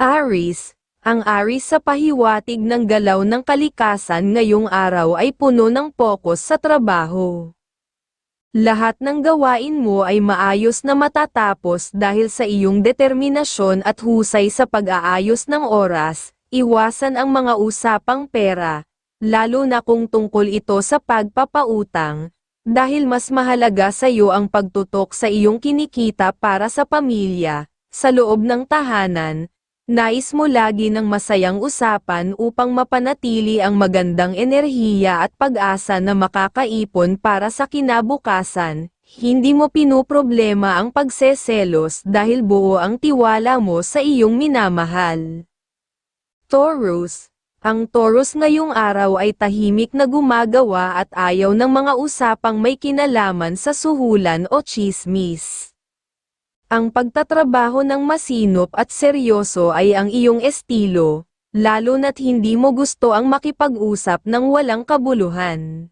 Aris, ang Aris sa pahiwatig ng galaw ng kalikasan ngayong araw ay puno ng pokus sa trabaho. Lahat ng gawain mo ay maayos na matatapos dahil sa iyong determinasyon at husay sa pag-aayos ng oras, iwasan ang mga usapang pera, lalo na kung tungkol ito sa pagpapautang, dahil mas mahalaga sa iyo ang pagtutok sa iyong kinikita para sa pamilya, sa loob ng tahanan, nais mo lagi ng masayang usapan upang mapanatili ang magandang enerhiya at pag-asa na makakaipon para sa kinabukasan, hindi mo pinoproblema ang pagseselos dahil buo ang tiwala mo sa iyong minamahal. Taurus, ang Taurus ngayong araw ay tahimik na gumagawa at ayaw ng mga usapang may kinalaman sa suhulan o chismis. Ang pagtatrabaho ng masinop at seryoso ay ang iyong estilo, lalo na't hindi mo gusto ang makipag-usap ng walang kabuluhan.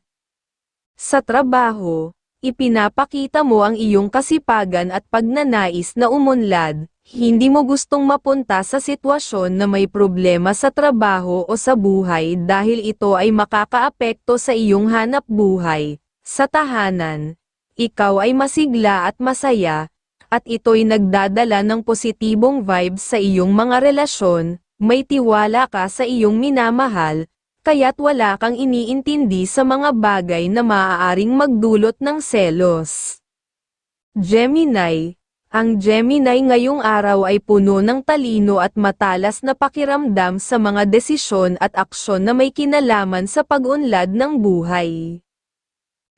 Sa trabaho, ipinapakita mo ang iyong kasipagan at pagnanais na umunlad, hindi mo gustong mapunta sa sitwasyon na may problema sa trabaho o sa buhay dahil ito ay makakaapekto sa iyong hanap buhay. Sa tahanan, ikaw ay masigla at masaya, at ito'y nagdadala ng positibong vibes sa iyong mga relasyon, may tiwala ka sa iyong minamahal, kaya't wala kang iniintindi sa mga bagay na maaaring magdulot ng selos. Gemini ang Gemini ngayong araw ay puno ng talino at matalas na pakiramdam sa mga desisyon at aksyon na may kinalaman sa pag-unlad ng buhay.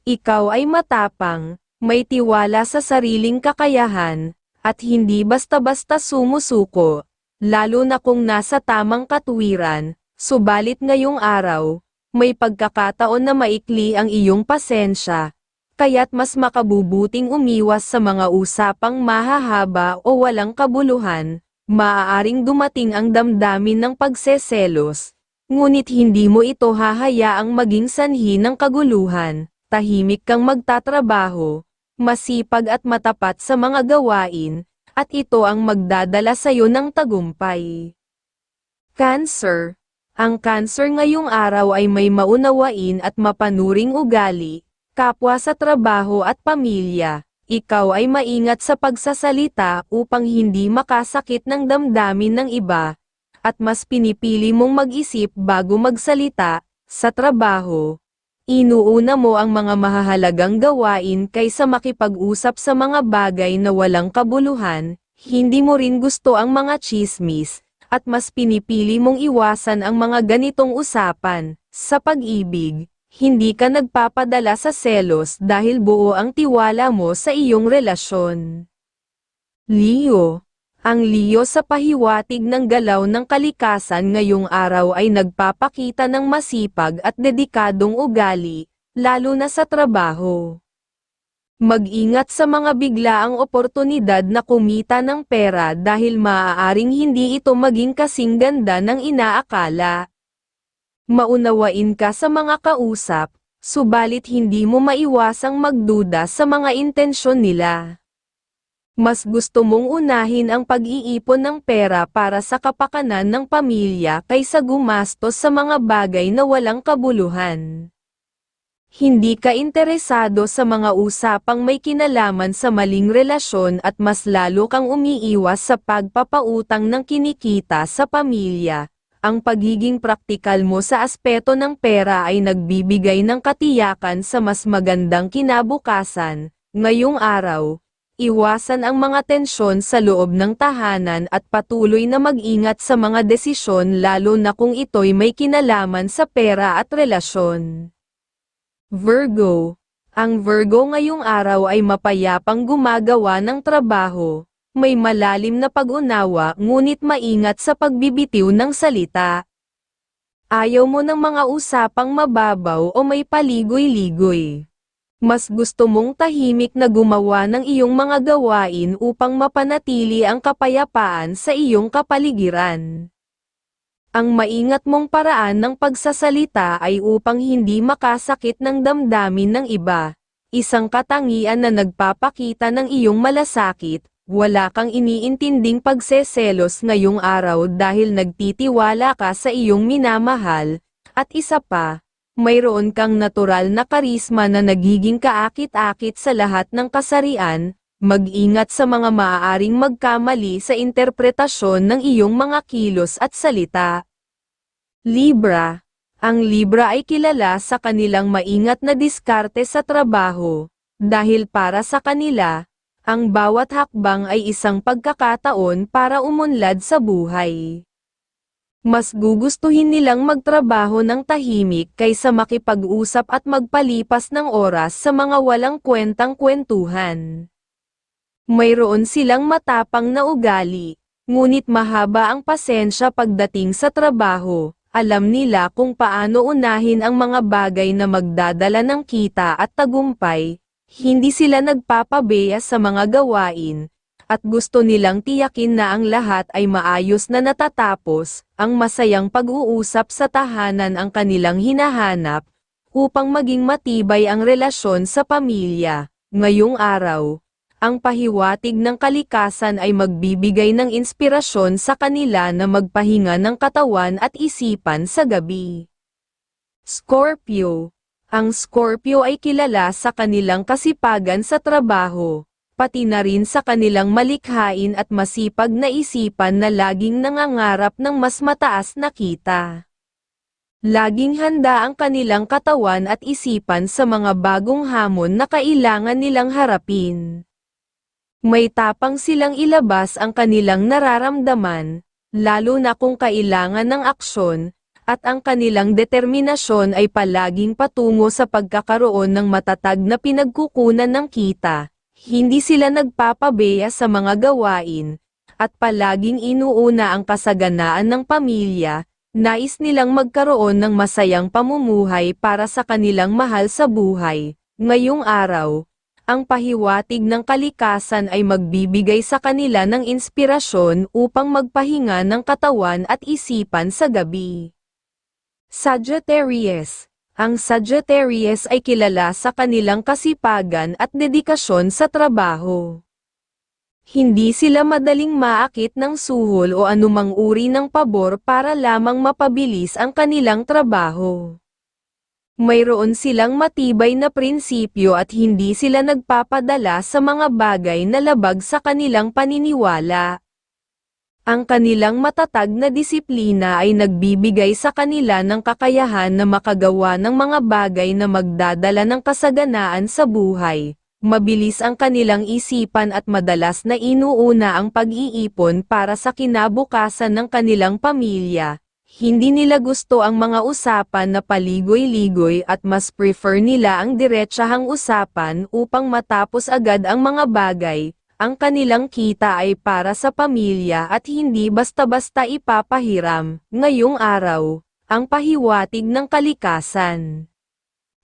Ikaw ay matapang, may tiwala sa sariling kakayahan, at hindi basta-basta sumusuko, lalo na kung nasa tamang katwiran, subalit ngayong araw, may pagkakataon na maikli ang iyong pasensya, kaya't mas makabubuting umiwas sa mga usapang mahahaba o walang kabuluhan, maaaring dumating ang damdamin ng pagseselos, ngunit hindi mo ito hahayaang maging sanhi ng kaguluhan, tahimik kang magtatrabaho, masipag at matapat sa mga gawain, at ito ang magdadala sa iyo ng tagumpay. Cancer Ang cancer ngayong araw ay may maunawain at mapanuring ugali, kapwa sa trabaho at pamilya, ikaw ay maingat sa pagsasalita upang hindi makasakit ng damdamin ng iba, at mas pinipili mong mag-isip bago magsalita, sa trabaho. Inuuna mo ang mga mahahalagang gawain kaysa makipag-usap sa mga bagay na walang kabuluhan, hindi mo rin gusto ang mga chismis, at mas pinipili mong iwasan ang mga ganitong usapan, sa pag-ibig, hindi ka nagpapadala sa selos dahil buo ang tiwala mo sa iyong relasyon. Leo Ang Leo sa pahiwatig ng galaw ng kalikasan ngayong araw ay nagpapakita ng masipag at dedikadong ugali, lalo na sa trabaho. Mag-ingat sa mga biglaang oportunidad na kumita ng pera dahil maaaring hindi ito maging kasing ganda ng inaakala maunawain ka sa mga kausap, subalit hindi mo maiwasang magduda sa mga intensyon nila. Mas gusto mong unahin ang pag-iipon ng pera para sa kapakanan ng pamilya kaysa gumastos sa mga bagay na walang kabuluhan. Hindi ka interesado sa mga usapang may kinalaman sa maling relasyon at mas lalo kang umiiwas sa pagpapautang ng kinikita sa pamilya, ang pagiging praktikal mo sa aspeto ng pera ay nagbibigay ng katiyakan sa mas magandang kinabukasan. Ngayong araw, iwasan ang mga tensyon sa loob ng tahanan at patuloy na mag-ingat sa mga desisyon lalo na kung ito'y may kinalaman sa pera at relasyon. Virgo Ang Virgo ngayong araw ay mapayapang gumagawa ng trabaho, may malalim na pag-unawa ngunit maingat sa pagbibitiw ng salita. Ayaw mo ng mga usapang mababaw o may paligoy-ligoy. Mas gusto mong tahimik na gumawa ng iyong mga gawain upang mapanatili ang kapayapaan sa iyong kapaligiran. Ang maingat mong paraan ng pagsasalita ay upang hindi makasakit ng damdamin ng iba, isang katangian na nagpapakita ng iyong malasakit, wala kang iniintinding pagseselos ngayong araw dahil nagtitiwala ka sa iyong minamahal, at isa pa, mayroon kang natural na karisma na nagiging kaakit-akit sa lahat ng kasarian, mag-ingat sa mga maaaring magkamali sa interpretasyon ng iyong mga kilos at salita. Libra Ang Libra ay kilala sa kanilang maingat na diskarte sa trabaho, dahil para sa kanila, ang bawat hakbang ay isang pagkakataon para umunlad sa buhay. Mas gugustuhin nilang magtrabaho ng tahimik kaysa makipag-usap at magpalipas ng oras sa mga walang kwentang kwentuhan. Mayroon silang matapang na ugali, ngunit mahaba ang pasensya pagdating sa trabaho, alam nila kung paano unahin ang mga bagay na magdadala ng kita at tagumpay, hindi sila nagpapabeya sa mga gawain, at gusto nilang tiyakin na ang lahat ay maayos na natatapos, ang masayang pag-uusap sa tahanan ang kanilang hinahanap, upang maging matibay ang relasyon sa pamilya. Ngayong araw, ang pahiwatig ng kalikasan ay magbibigay ng inspirasyon sa kanila na magpahinga ng katawan at isipan sa gabi. Scorpio Ang Scorpio ay kilala sa kanilang kasipagan sa trabaho, pati na rin sa kanilang malikhain at masipag na isipan na laging nangangarap ng mas mataas na kita. Laging handa ang kanilang katawan at isipan sa mga bagong hamon na kailangan nilang harapin. May tapang silang ilabas ang kanilang nararamdaman, lalo na kung kailangan ng aksyon, at ang kanilang determinasyon ay palaging patungo sa pagkakaroon ng matatag na pinagkukunan ng kita. Hindi sila nagpapabeya sa mga gawain, at palaging inuuna ang kasaganaan ng pamilya, nais nilang magkaroon ng masayang pamumuhay para sa kanilang mahal sa buhay. Ngayong araw, ang pahiwatig ng kalikasan ay magbibigay sa kanila ng inspirasyon upang magpahinga ng katawan at isipan sa gabi. Sagittarius Ang Sagittarius ay kilala sa kanilang kasipagan at dedikasyon sa trabaho. Hindi sila madaling maakit ng suhol o anumang uri ng pabor para lamang mapabilis ang kanilang trabaho mayroon silang matibay na prinsipyo at hindi sila nagpapadala sa mga bagay na labag sa kanilang paniniwala. Ang kanilang matatag na disiplina ay nagbibigay sa kanila ng kakayahan na makagawa ng mga bagay na magdadala ng kasaganaan sa buhay. Mabilis ang kanilang isipan at madalas na inuuna ang pag-iipon para sa kinabukasan ng kanilang pamilya, hindi nila gusto ang mga usapan na paligoy-ligoy at mas prefer nila ang diretsahang usapan upang matapos agad ang mga bagay. Ang kanilang kita ay para sa pamilya at hindi basta-basta ipapahiram. Ngayong araw, ang pahiwatig ng kalikasan.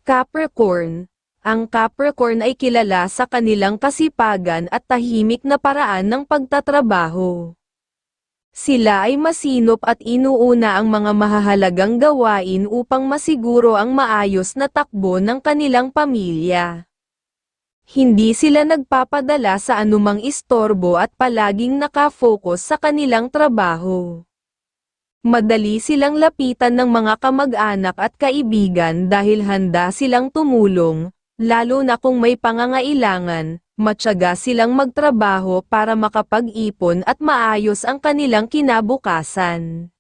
Capricorn Ang Capricorn ay kilala sa kanilang kasipagan at tahimik na paraan ng pagtatrabaho. Sila ay masinop at inuuna ang mga mahahalagang gawain upang masiguro ang maayos na takbo ng kanilang pamilya. Hindi sila nagpapadala sa anumang istorbo at palaging nakafocus sa kanilang trabaho. Madali silang lapitan ng mga kamag-anak at kaibigan dahil handa silang tumulong, lalo na kung may pangangailangan, matyaga silang magtrabaho para makapag-ipon at maayos ang kanilang kinabukasan.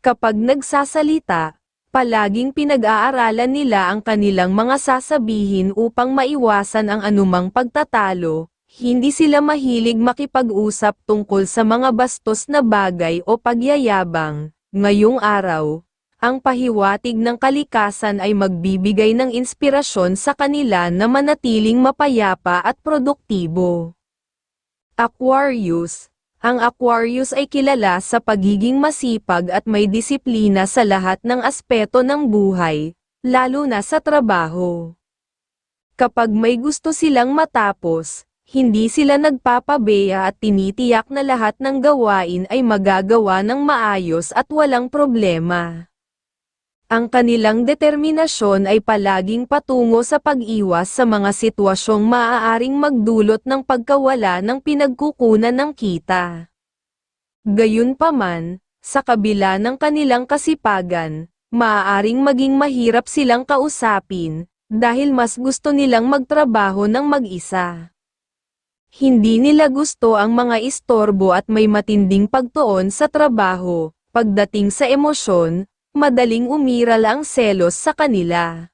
Kapag nagsasalita, palaging pinag-aaralan nila ang kanilang mga sasabihin upang maiwasan ang anumang pagtatalo, hindi sila mahilig makipag-usap tungkol sa mga bastos na bagay o pagyayabang. Ngayong araw, ang pahiwatig ng kalikasan ay magbibigay ng inspirasyon sa kanila na manatiling mapayapa at produktibo. Aquarius Ang Aquarius ay kilala sa pagiging masipag at may disiplina sa lahat ng aspeto ng buhay, lalo na sa trabaho. Kapag may gusto silang matapos, hindi sila nagpapabeya at tinitiyak na lahat ng gawain ay magagawa ng maayos at walang problema. Ang kanilang determinasyon ay palaging patungo sa pag-iwas sa mga sitwasyong maaaring magdulot ng pagkawala ng pinagkukunan ng kita. Gayunpaman, sa kabila ng kanilang kasipagan, maaaring maging mahirap silang kausapin, dahil mas gusto nilang magtrabaho ng mag-isa. Hindi nila gusto ang mga istorbo at may matinding pagtuon sa trabaho, pagdating sa emosyon, madaling umiral ang selos sa kanila.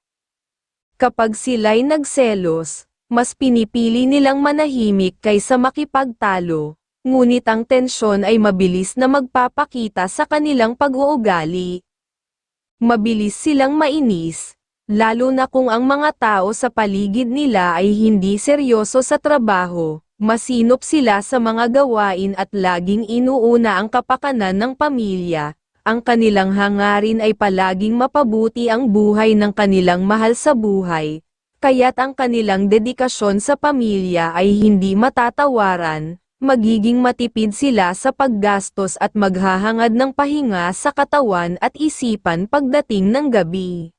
Kapag sila'y nagselos, mas pinipili nilang manahimik kaysa makipagtalo, ngunit ang tensyon ay mabilis na magpapakita sa kanilang pag-uugali. Mabilis silang mainis, lalo na kung ang mga tao sa paligid nila ay hindi seryoso sa trabaho, masinop sila sa mga gawain at laging inuuna ang kapakanan ng pamilya, ang kanilang hangarin ay palaging mapabuti ang buhay ng kanilang mahal sa buhay, kaya't ang kanilang dedikasyon sa pamilya ay hindi matatawaran, magiging matipid sila sa paggastos at maghahangad ng pahinga sa katawan at isipan pagdating ng gabi.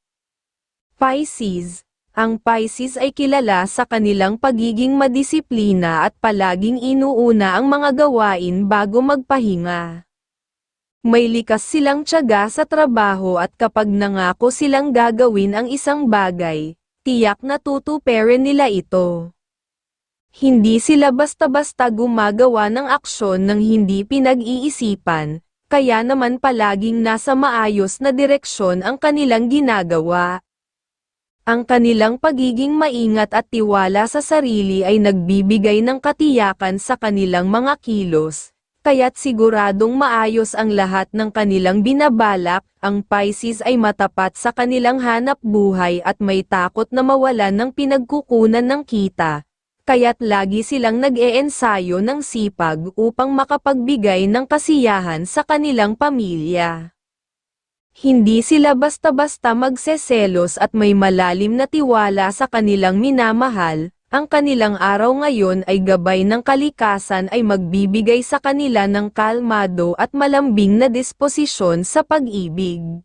Pisces Ang Pisces ay kilala sa kanilang pagiging madisiplina at palaging inuuna ang mga gawain bago magpahinga. May likas silang tiyaga sa trabaho at kapag nangako silang gagawin ang isang bagay, tiyak na tutuperin nila ito. Hindi sila basta-basta gumagawa ng aksyon ng hindi pinag-iisipan, kaya naman palaging nasa maayos na direksyon ang kanilang ginagawa. Ang kanilang pagiging maingat at tiwala sa sarili ay nagbibigay ng katiyakan sa kanilang mga kilos, kaya't siguradong maayos ang lahat ng kanilang binabalak, ang Pisces ay matapat sa kanilang hanap buhay at may takot na mawalan ng pinagkukunan ng kita, kaya't lagi silang nag-eensayo ng sipag upang makapagbigay ng kasiyahan sa kanilang pamilya. Hindi sila basta-basta magseselos at may malalim na tiwala sa kanilang minamahal, ang kanilang araw ngayon ay gabay ng kalikasan ay magbibigay sa kanila ng kalmado at malambing na disposisyon sa pag-ibig.